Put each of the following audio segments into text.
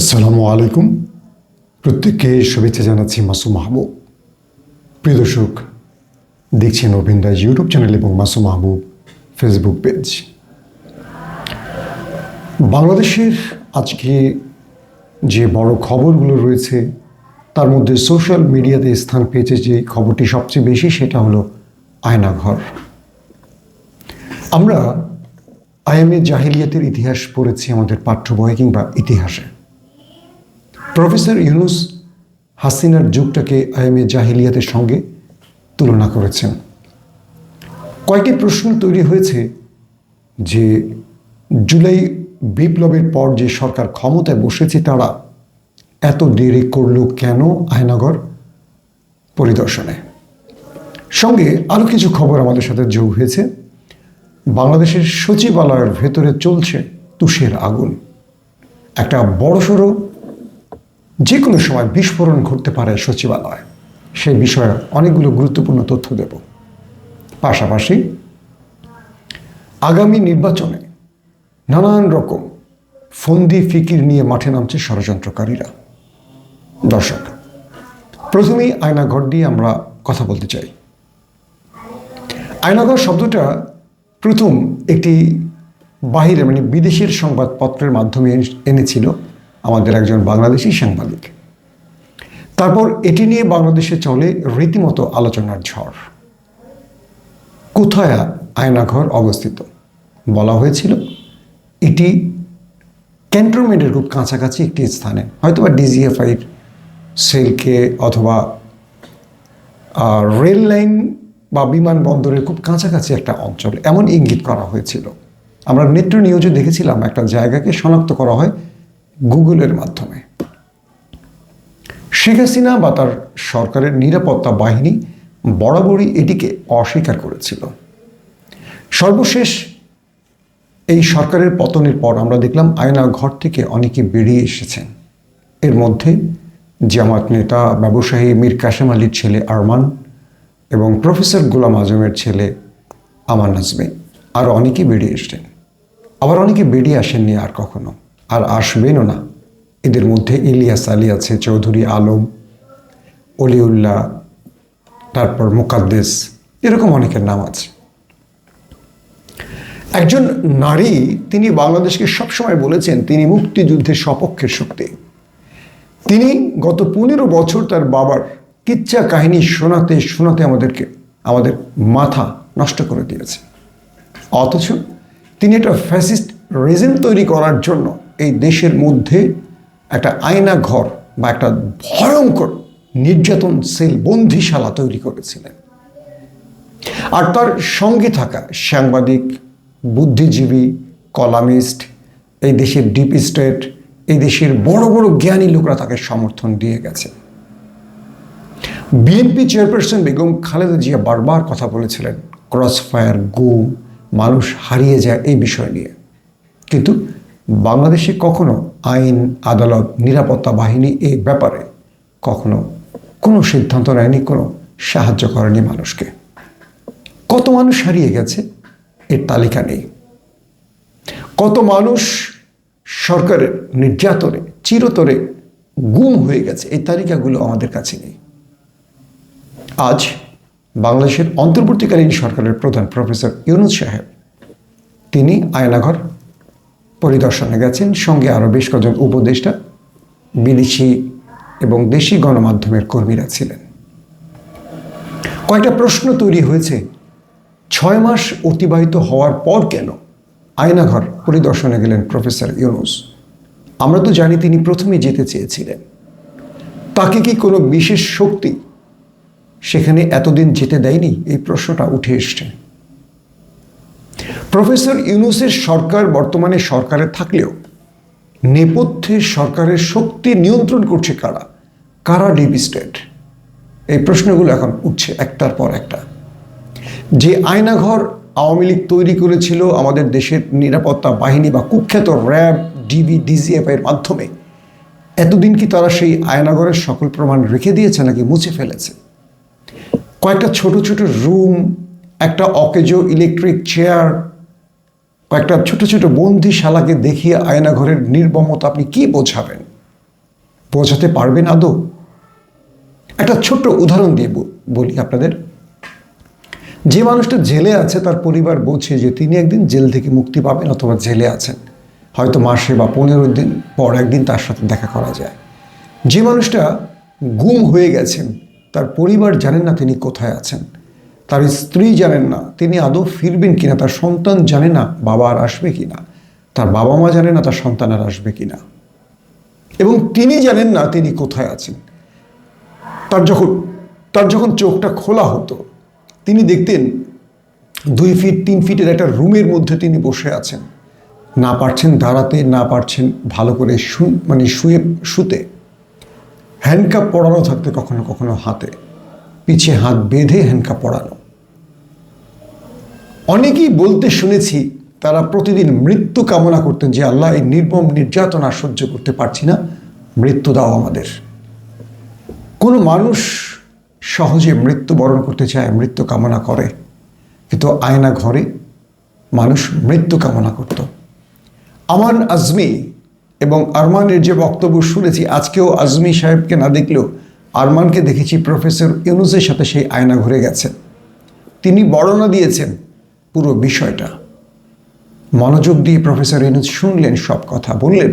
আসসালামু আলাইকুম। প্রত্যেককে শুভেচ্ছা জানাচ্ছি মাসু মাহবুব। প্রিয় দর্শক, দেখছেন অভিন্দাস ইউটিউব চ্যানেল এবং মাসু মাহবুব ফেসবুক পেজ। বাংলাদেশের আজকে যে বড় খবরগুলো রয়েছে, তার মধ্যে সোশ্যাল মিডিয়াতে স্থান পেয়েছে যে খবরটি সবচেয়ে বেশি, সেটা হলো আয়নাঘর। আমরা আইএমএ জাহিলিয়াতের ইতিহাস পড়েছি, আমাদের পাঠ্য কিংবা ইতিহাসে। প্রফেসর ইউনুস হাসিনার যুগটাকে আইএমএ জাহিলিয়াতের সঙ্গে তুলনা করেছেন। কয়েকটি প্রশ্ন তৈরি হয়েছে যে জুলাই বিপ্লবের পর যে সরকার ক্ষমতায় বসেছে তারা এত দেরি করল কেন আয়নাগর পরিদর্শনে? সঙ্গে আরও কিছু খবর আমাদের সাথে যোগ হয়েছে। বাংলাদেশের সচিবালয়ের ভেতরে চলছে তুষের আগুন। একটা বড়সড় যে কোনো সময় বিস্ফোরণ ঘটতে পারে সচিবালয়। সেই বিষয়ে অনেকগুলো গুরুত্বপূর্ণ তথ্য দেব। পাশাপাশি আগামী নির্বাচনে নানান রকম ফন্দি ফিকির নিয়ে মাঠে নামছে ষড়যন্ত্রকারীরা। দর্শক, প্রথমেই আয়নাঘর দিয়ে আমরা কথা বলতে চাই। আয়নাঘর শব্দটা প্রথম একটি বাহিরে মানে বিদেশের সংবাদপত্রের মাধ্যমে এনেছিল। আমাদের একজন বাংলাদেশি সাংবাদিক। তারপর এটি নিয়ে বাংলাদেশে চলে রীতিমতো আলোচনার ঝড়। কোথায় আয়নাঘর অবস্থিত? বলা হয়েছিল এটি ক্যান্টনমেন্টের খুব কাছাকাছি একটি স্থানে। হয়তো বা ডিজিএফআইর সেলকে অথবা রেল লাইন বা বিমানবন্দরের খুব কাছাকাছি একটা অঞ্চল। এমন ইঙ্গিত করা হয়েছিল। আমরা নেত্র নিউজে দেখেছিলাম একটা জায়গাকে শনাক্ত করা হয় গুগলের মাধ্যমে। শেখ হাসিনা বা তার সরকারের নিরাপত্তা বাহিনী বরাবরই এটিকে অস্বীকার করেছিল। সর্বশেষ এই সরকারের পতনের পর আমরা দেখলাম আয়না ঘর থেকে অনেকে বেরিয়ে এসেছেন। এর মধ্যে জামাত নেতা ব্যবসায়ী মীর কাশেম আলীর ছেলে আরমান এবং প্রফেসর গোলাম আজমের ছেলে আমার নাজমে। আর অনেকে বেরিয়ে এসছেন। আবার অনেকে বেরিয়ে আসেননি আর কখনো। আর আসবেনও না। এদের মধ্যে ইলিয়াস আলী আছে, চৌধুরী আলম, অলিউল্লাহ, তারপর মুকাদ্দেস, এরকম অনেকের নাম আছে। একজন নারী, তিনি বাংলাদেশকে সবসময় বলেছেন, তিনি মুক্তিযুদ্ধের সপক্ষের শক্তি। তিনি গত পনেরো বছর তার বাবার কিচ্ছা কাহিনী শোনাতে শোনাতে আমাদেরকে, আমাদের মাথা নষ্ট করে দিয়েছে। অথচ তিনি একটা ফ্যাসিস্ট রেজিম তৈরি করার জন্য এই দেশের মধ্যে একটা আয়না ঘর বা একটা ভয়ঙ্কর নির্যাতন সেল বন্দিশালা তৈরি করেছিলেন। আর তার সঙ্গে থাকা সাংবাদিক, বুদ্ধিজীবী, কলামিস্ট, এই দেশের ডিপ স্টেট, এই দেশের বড় বড় জ্ঞানী লোকরা তাকে সমর্থন দিয়ে গেছে। বিএনপি চেয়ারপারসন বেগম খালেদা জিয়া বারবার কথা বলেছিলেন ক্রস ফায়ার গুম, মানুষ হারিয়ে যায় এই বিষয় নিয়ে। কিন্তু বাংলাদেশে কখনো আইন, আদালত, নিরাপত্তা বাহিনী এই ব্যাপারে কখনো কোনো সিদ্ধান্ত নেয়নি, কোনো সাহায্য করেনি মানুষকে। কত মানুষ হারিয়ে গেছে, এর তালিকা নেই। কত মানুষ সরকারের নির্যাতনে, চিরতরে গুম হয়ে গেছে, এই তালিকাগুলো আমাদের কাছে নেই। আজ বাংলাদেশের অন্তর্বর্তীকালীন সরকারের প্রধান প্রফেসর ইউনুস সাহেব, তিনি আয়নাঘর পরিদর্শনে গেছেন। সঙ্গে আরও বেশ কজন উপদেষ্টা, বিদেশি এবং দেশি গণমাধ্যমের কর্মীরা ছিলেন। কয়েকটা প্রশ্ন তৈরি হয়েছে, ছয় মাস অতিবাহিত হওয়ার পর কেন? আয়নাঘর পরিদর্শনে গেলেন প্রফেসর ইউনুস। আমরা তো জানি তিনি প্রথমে যেতে চেয়েছিলেন। তাকে কি কোনো বিশেষ শক্তি সেখানে এতদিন যেতে দেয়নি? এই প্রশ্নটা উঠে এসছে। প্রফেসর ইউনুসের সরকার বর্তমানে সরকারে থাকলেও নেপথ্যে সরকারের শক্তি নিয়ন্ত্রণ করছে কারা? কারা ডিপ স্টেট? এই প্রশ্নগুলো এখন উঠছে একটার পর একটা। যে আয়নাঘর আওয়ামী লীগ তৈরি করেছিল আমাদের দেশের নিরাপত্তা বাহিনী বা কুখ্যাত র্যাব, ডিবি, ডিজিএফ এর মাধ্যমে, এতদিন কি তারা সেই আয়নাঘরের সকল প্রমাণ রেখে দিয়েছে নাকি মুছে ফেলেছে? কয়েকটা ছোট ছোট রুম, একটা অকেজো ইলেকট্রিক চেয়ার কয়েকটা ছোট ছোট বন্দিশালাকে দেখিয়ে আয়নাঘরের নির্মমতা আপনি কি বোঝাবেন? পৌঁছাতে পারবেন আদৌ? একটা ছোট্ট উদাহরণ দিয়ে বলি আপনাদের। যে মানুষটা জেলে আছে, তার পরিবার বলছে যে তিনি একদিন জেল থেকে মুক্তি পাবেন অথবা জেলে আছেন। হয়তো মাসে বা পনেরো দিন পর একদিন তার সাথে দেখা করা যায়। যে মানুষটা গুম হয়ে গেছেন, তার পরিবার জানেন না তিনি কোথায় আছেন। তার স্ত্রী জানেন না, তিনি আদৌ ফিরবেন কিনা, তার সন্তান জানে না বাবা আর আসবে কিনা, তার বাবা মা জানে না, তার সন্তান আর আসবে কিনা। এবং তিনি জানেন না তিনি কোথায় আছেন। তার যখন তার যখন চোখটা খোলা হতো, তিনি দেখতেন দুই ফিট, তিন ফিটের একটা রুমের মধ্যে তিনি বসে আছেন। না পারছেন দাঁড়াতে, না পারছেন ভালো করে শু মানে শুয়ে, শুতে। হ্যান্ডকাপ পরানো থাকতে কখনো কখনো হাতে। পিছে হাত বেঁধে হ্যান্ডকাপ পরানো। অনেকেই বলতে শুনেছি তারা প্রতিদিন মৃত্যু কামনা করতেন যে আল্লাহ এই নির্মম নির্যাতনা সহ্য করতে পারছি না, মৃত্যু দাও আমাদের। কোনো মানুষ সহজে মৃত্যুবরণ করতে চায়, মৃত্যু কামনা করে। কিন্তু আয়না ঘরে মানুষ মৃত্যু কামনা করত। আমান আজমি এবং আরমানের যে বক্তব্য শুনেছি, আজকেও আজমি সাহেবকে না দেখলেও আরমানকে দেখেছি, প্রফেসর ইউনুসের সাথে সেই আয়না ঘুরে গেছেন তিনি বর্ণনা দিয়েছেন পুরো বিষয়টা। মনোযোগ দিয়ে প্রফেসর ইউনুস শুনলেন সব কথা, বললেন,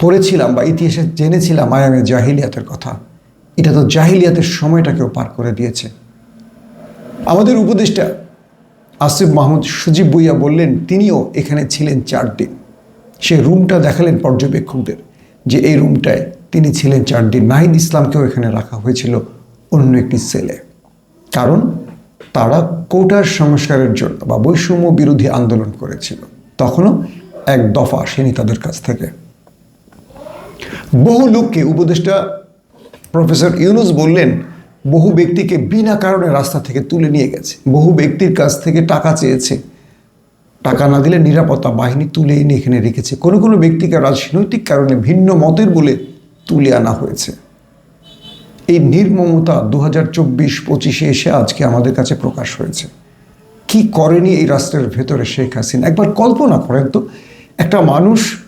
পড়েছিলাম বা ইতিহাসে জেনেছিলাম আয়ামে জাহিলিয়াতের কথা। এটা তো জাহিলিয়াতের সময়টাকেও পার করে দিয়েছে। আমাদের উপদেষ্টা আসিফ মাহমুদ সুজিব বইয়া বললেন, তিনিও এখানে ছিলেন চার দিন সে রুমটা দেখালেন পর্যবেক্ষকদের যে এই রুমটায় তিনি ছিলেন চার দিন নাহিদ ইসলামকেও এখানে রাখা হয়েছিল অন্য একটি সেলে। কারণ তারা কোটার সংস্কারের জন্য বা বৈষম্য বিরোধী আন্দোলন করেছিল। তখনও এক দফা আসেনি তাদের কাছ থেকে। বহু লোককে উপদেষ্টা প্রফেসর ইউনুস বললেন, বহু ব্যক্তিকে বিনা কারণে রাস্তা থেকে তুলে নিয়ে গেছে। বহু ব্যক্তির কাছ থেকে টাকা চেয়েছে। টাকা না দিলে নিরাপত্তা বাহিনী তুলে এনে এখানে রেখেছে। কোনো কোনো ব্যক্তিকে রাজনৈতিক কারণে ভিন্ন মতের বলে তুলে আনা হয়েছে। এই নির্মমতা দু হাজার চব্বিশ পঁচিশে এসে আজকে আমাদের কাছে প্রকাশ হয়েছে। কি করেনি এই রাষ্ট্রের ভেতরে শেখ হাসিনা? একবার কল্পনা করেন তো, একটা মানুষ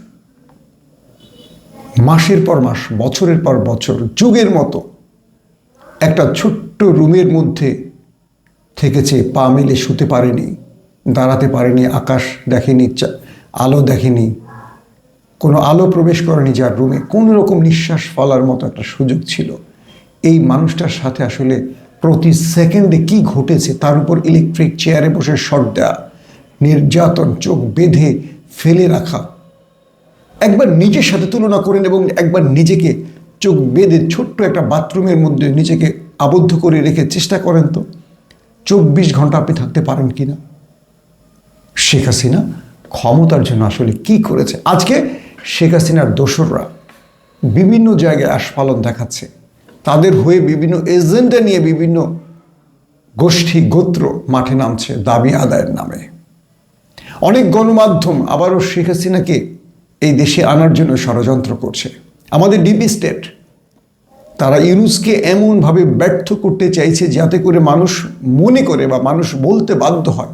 মাসের পর মাস, বছরের পর বছর, যুগের মতো একটা ছোট্ট রুমের মধ্যে থেকেছে, পা মেলে শুতে পারেনি, দাঁড়াতে পারেনি, আকাশ দেখেনি আলো দেখেনি, কোনো আলো প্রবেশ করেনি যার রুমে। কোনো রকম নিঃশ্বাস ফলার মতো একটা সুযোগ ছিল। এই মানুষটার সাথে আসলে প্রতি সেকেন্ডে কি ঘটেছে, তার উপর ইলেকট্রিক চেয়ারে বসে শট দেওয়া নির্যাতন, চোখ বেঁধে ফেলে রাখা। একবার নিজের সাথে তুলনা করেন এবং একবার নিজেকে চোখ বেঁধে ছোট্ট একটা বাথরুমের মধ্যে নিজেকে আবদ্ধ করে রেখে চেষ্টা করেন তো, চব্বিশ ঘণ্টা আপনি থাকতে পারেন কি না শেখ হাসিনা ক্ষমতার জন্য আসলে কি করেছে? আজকে শেখ হাসিনার দোসররা বিভিন্ন জায়গায় আস্ফালন দেখাচ্ছে। তাদের হয়ে বিভিন্ন এজেন্ডা নিয়ে বিভিন্ন গোষ্ঠী, গোত্র মাঠে নামছে দাবি আদায়ের নামে। অনেক গণমাধ্যম আবারও শেখ হাসিনাকে এই দেশে আনার জন্য ষড়যন্ত্র করছে। আমাদের ডিপি স্টেট, তারা ইউনুসকে এমনভাবে ব্যর্থ করতে চাইছে যাতে করে মানুষ মনে করে বা মানুষ বলতে বাধ্য হয়,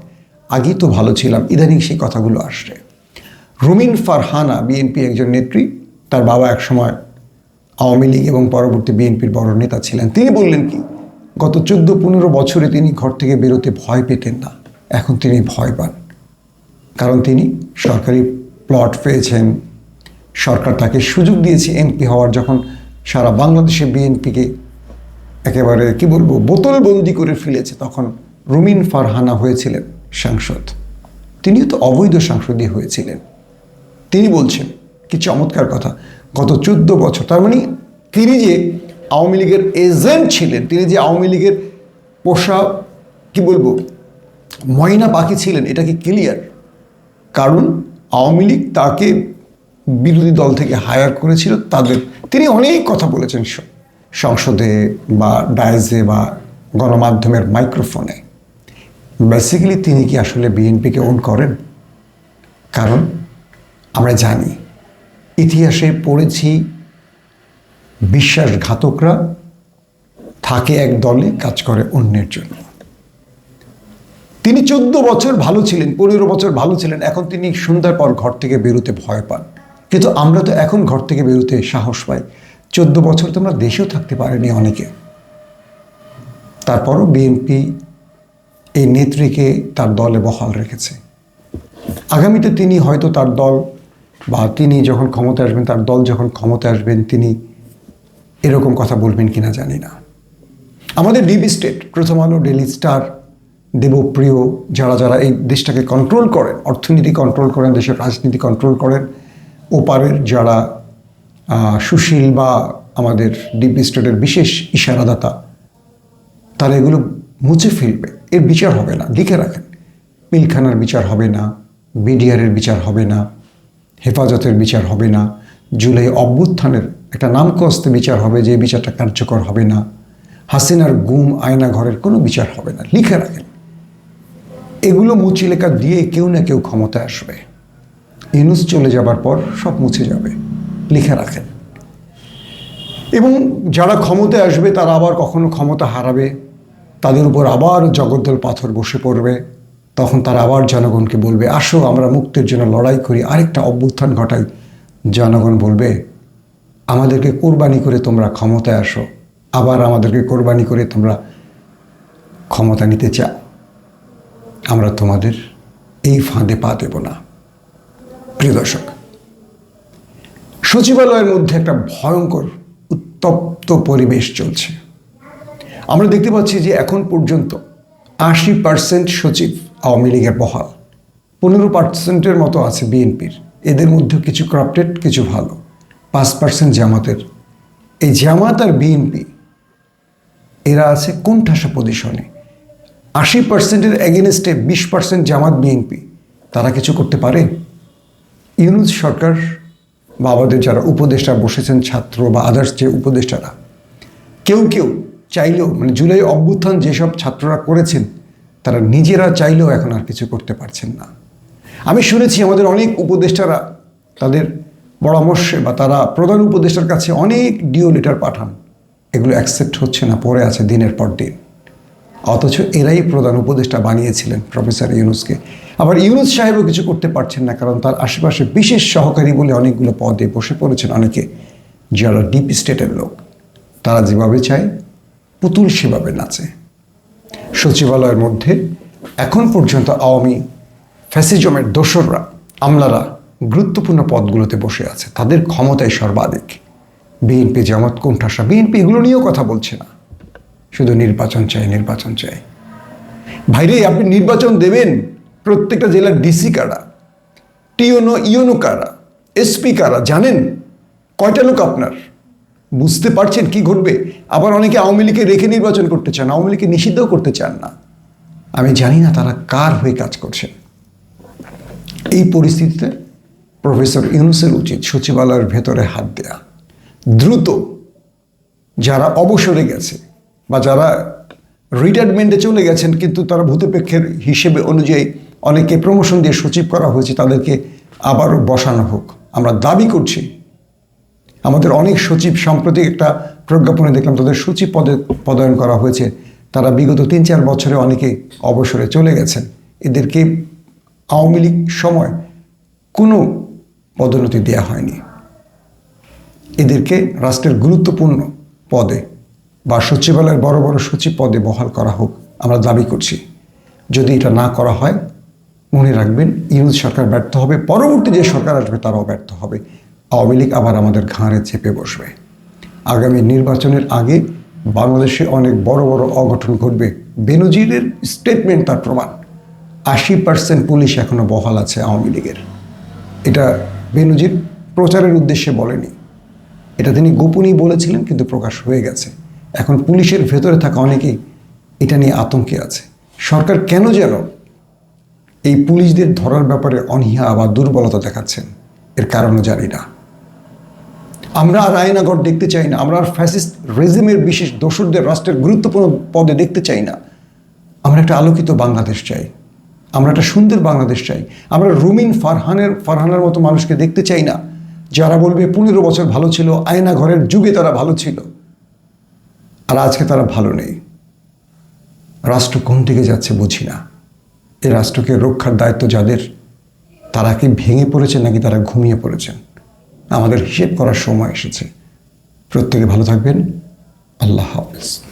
আগেই তো ভালো ছিলাম, ইদানিং সেই কথাগুলো আসছে। রুমিন ফারহানা, বিএনপি একজন নেত্রী, তার বাবা একসময় আওয়ামী লীগ এবং পরবর্তী বিএনপির বড় নেতা ছিলেন। তিনি বললেন কি, গত চোদ্দ পনেরো বছরে তিনি ঘর থেকে বেরোতে ভয় পেতেন না। এখন তিনি ভয় পান। কারণ তিনি সরকারি প্লট পেয়েছেন। সরকার তাকে সুযোগ দিয়েছে এমপি হওয়ার যখন সারা বাংলাদেশে বিএনপিকে একেবারে, কি বলব, বোতলবন্দি করে ফেলেছে, তখন রুমিন ফারহানা হয়েছিলেন সাংসদ। তিনিও তো অবৈধ সাংসদই হয়েছিলেন। তিনি বলছেন, কি চমৎকার কথা গত চোদ্দ বছর। তার মানে তিনি যে আওয়ামী লীগের এজেন্ট ছিলেন, তিনি যে আওয়ামী লীগের পোষা, কি বলব, ময়না পাখি ছিলেন, এটা কি ক্লিয়ার কারণ আওয়ামী লীগ তাকে বিরোধী দল থেকে হায়ার করেছিল, তাদের। তিনি অনেক কথা বলেছেন সংসদে বা ডায়েজে বা গণমাধ্যমের মাইক্রোফোনে বেসিক্যালি তিনি কি আসলে বিএনপিকে ওন করেন? কারণ আমরা জানি ইতিহাসে পড়েছি বিশ্বাসঘাতকরা, থাকে এক দলে, কাজ করে অন্যের জন্য। তিনি চোদ্দ বছর ভালো ছিলেন, পনেরো বছর ভালো ছিলেন, এখন তিনি সন্ধ্যার পর ঘর থেকে বেরোতে ভয় পান। কিন্তু আমরা তো এখন ঘর থেকে বেরোতে সাহস পাই। চোদ্দ বছর তোমরা দেশেও থাকতে পারিনি অনেকে। তারপরও বিএনপি এই নেত্রীকে তার দলে বহাল রেখেছে। আগামীতে তিনি হয়তো তার দল বা তিনি যখন ক্ষমতায় আসবেন, তার দল যখন ক্ষমতায় আসবেন, তিনি এরকম কথা বলবেন কিনা জানি না। আমাদের ডিপ স্টেট, প্রথম আলো ডেলি স্টার, দেবপ্রিয়, যারা যারা এই দেশটাকে কন্ট্রোল করেন, অর্থনীতি কন্ট্রোল করেন, দেশের রাজনীতি কন্ট্রোল করেন, ওপারের যারা সুশীল বা আমাদের ডিপ স্টেটের বিশেষ ইশারাদাতা, তারা এগুলো মুছে ফেলবে। এর বিচার হবে না, লিখে রাখেন। মিলখানার বিচার হবে না, বিডিআরের বিচার হবে না। হেফাজতের বিচার হবে না। জুলাই অভ্যুত্থানের একটা নামকস্তে বিচার হবে যে বিচারটা কার্যকর হবে না। হাসিনার গুম আয়না ঘরের কোনো বিচার হবে না। লিখে রাখেন। এগুলো মুচি লেখা দিয়ে কেউ না কেউ ক্ষমতায় আসবে। ইনুস চলে যাবার পর সব মুছে যাবে। লিখে রাখেন। এবং যারা ক্ষমতায় আসবে তারা আবার কখনো ক্ষমতা হারাবে। তাদের উপর আবার জগদ্দল পাথর বসে পড়বে। তখন তারা আবার জনগণকে বলবে, আসো, আমরা মুক্তির জন্য লড়াই করি। আরেকটা অভ্যুত্থান ঘটাই জনগণ বলবে, আমাদেরকে কোরবানি করে তোমরা ক্ষমতায় আসো। আবার আমাদেরকে কোরবানি করে তোমরা ক্ষমতা নিতে চাও আমরা তোমাদের এই ফাঁদে পা দেব না। প্রিয় দর্শক, সচিবালয়ের মধ্যে একটা ভয়ঙ্কর, উত্তপ্ত পরিবেশ চলছে। আমরা দেখতে পাচ্ছি যে এখন পর্যন্ত আশি পার্সেন্ট সচিব আওয়ামী লীগের বহাল। পনেরো পার্সেন্টের মতো আছে বিএনপির। এদের মধ্যে কিছু ক্রাপ্টেড কিছু ভালো। পাঁচ পার্সেন্ট জামাতের। এই জামাত আর বিএনপি, এরা আছে কোণঠাসা পজিশনে আশি পার্সেন্টের এগেনস্টে বিশ পার্সেন্ট জামাত বিএনপি। তারা কিছু করতে পারে? ইউনুস সরকার বা আমাদের যারা উপদেষ্টা বসেছেন, ছাত্র বা আদার্স যে উপদেষ্টারা, কেউ কেউ চাইলেও মানে জুলাই অভ্যুত্থান যেসব ছাত্ররা করেছেন তারা নিজেরা চাইলেও এখন আর কিছু করতে পারছেন না। আমি শুনেছি আমাদের অনেক উপদেষ্টারা তাদের পরামর্শে বা তারা প্রধান উপদেষ্টার কাছে অনেক ডিও লেটার পাঠান। এগুলো অ্যাকসেপ্ট হচ্ছে না, পড়ে আছে দিনের পর দিন। অথচ এরাই প্রধান উপদেষ্টা বানিয়েছিলেন প্রফেসর ইউনুসকে। আবার ইউনুস সাহেবও কিছু করতে পারছেন না, কারণ তার আশেপাশে বিশেষ সহকারী বলে অনেকগুলো পদে বসে পড়েছেন অনেকে। যারা ডিপ স্টেটের লোক, তারা যেভাবে চায়, পুতুল সেভাবে নাচে। সচিবালয়ের মধ্যে। এখন পর্যন্ত আওয়ামী ফ্যাসিজমের দোসররা, আমলারা গুরুত্বপূর্ণ পদগুলোতে বসে আছে। তাদের ক্ষমতায় সর্বাধিক। বিএনপি জামাত কোণঠাসা, বিএনপি এগুলো নিয়েও কথা বলছে না। শুধু নির্বাচন চাই নির্বাচন চাই। ভাইরে, আপনি নির্বাচন দেবেন প্রত্যেকটা জেলার ডিসি কারা? টিওনো, ইওনো কারা? এসপি কারা? জানেন? কয়টা লোক আপনার? বুঝতে পারছেন কি ঘটবে? আবার অনেকে আওয়ামী লীগকে রেখে নির্বাচন করতে চান, আওয়ামী লীগকে নিষিদ্ধও করতে চান না। আমি জানি না তারা কার হয়ে কাজ করছেন এই পরিস্থিতিতে প্রফেসর ইউনুসের উচিত সচিবালয়ের ভেতরে হাত দেয়া। দ্রুত যারা অবসরে গেছে বা যারা রিটায়ারমেন্টে চলে গেছেন, কিন্তু তারা ভূতপেক্ষের হিসেবে অনুযায়ী অনেকে প্রমোশন দিয়ে সচিব করা হয়েছে, তাদেরকে আবারও বসানো হোক। আমরা দাবি করছি আমাদের অনেক সচিব সম্প্রতি একটা প্রজ্ঞাপনে দেখলাম, তাদের সচিব পদে পদায়ন করা হয়েছে। তারা বিগত তিন চার বছরে অনেকে অবসরে চলে গেছেন। এদেরকে আওয়ামী লীগ সময় কোনো পদোন্নতি দেওয়া হয়নি। এদেরকে রাষ্ট্রের গুরুত্বপূর্ণ পদে বা সচিবালয়ের বড় বড় সচিব পদে বহাল করা হোক আমরা দাবি করছি। যদি এটা না করা হয়, মনে রাখবেন, ইউনুস সরকার ব্যর্থ হবে, পরবর্তী যে সরকার আসবে তারাও ব্যর্থ হবে। আওয়ামী লীগ আবার আমাদের ঘাড়ে চেপে বসবে। আগামী নির্বাচনের আগে বাংলাদেশে অনেক বড় বড় অঘটন ঘটবে। বেনজিরের স্টেটমেন্ট তার প্রমাণ। আশি পার্সেন্ট পুলিশ এখনও বহাল আছে আওয়ামী লীগের। এটা বেনজির প্রচারের উদ্দেশ্যে বলেনি। এটা তিনি গোপনই বলেছিলেন, কিন্তু প্রকাশ হয়ে গেছে। এখন পুলিশের ভেতরে থাকা অনেকেই এটা নিয়ে আতঙ্কে আছে। সরকার কেন যেন এই পুলিশদের ধরার ব্যাপারে অনীহা বা দুর্বলতা দেখাচ্ছেন? এর কারণও জানি না। আমরা আর আয়নাগর দেখতে চাই না, আমরা আর ফ্যাসিস্ট রেজিমের বিশেষ দোসরদের রাষ্ট্রের গুরুত্বপূর্ণ পদে দেখতে চাই না। আমরা একটা আলোকিত বাংলাদেশ চাই। আমরা একটা সুন্দর বাংলাদেশ চাই। আমরা রুমিন ফারহানের ফারহানের মতো মানুষকে দেখতে চাই না, যারা বলবে পনেরো বছর ভালো ছিল আয়না ঘরের যুগে তারা ভালো ছিল। আর আজকে তারা ভালো নেই। রাষ্ট্র কোন দিকে যাচ্ছে বুঝি না। এই রাষ্ট্রকে রক্ষার দায়িত্ব যাদের, তারা কি ভেঙে পড়েছেন নাকি তারা ঘুমিয়ে পড়েছেন? আমাদের হিসেব করার সময় এসেছে। প্রত্যেকে ভালো থাকবেন। আল্লাহ হাফেজ।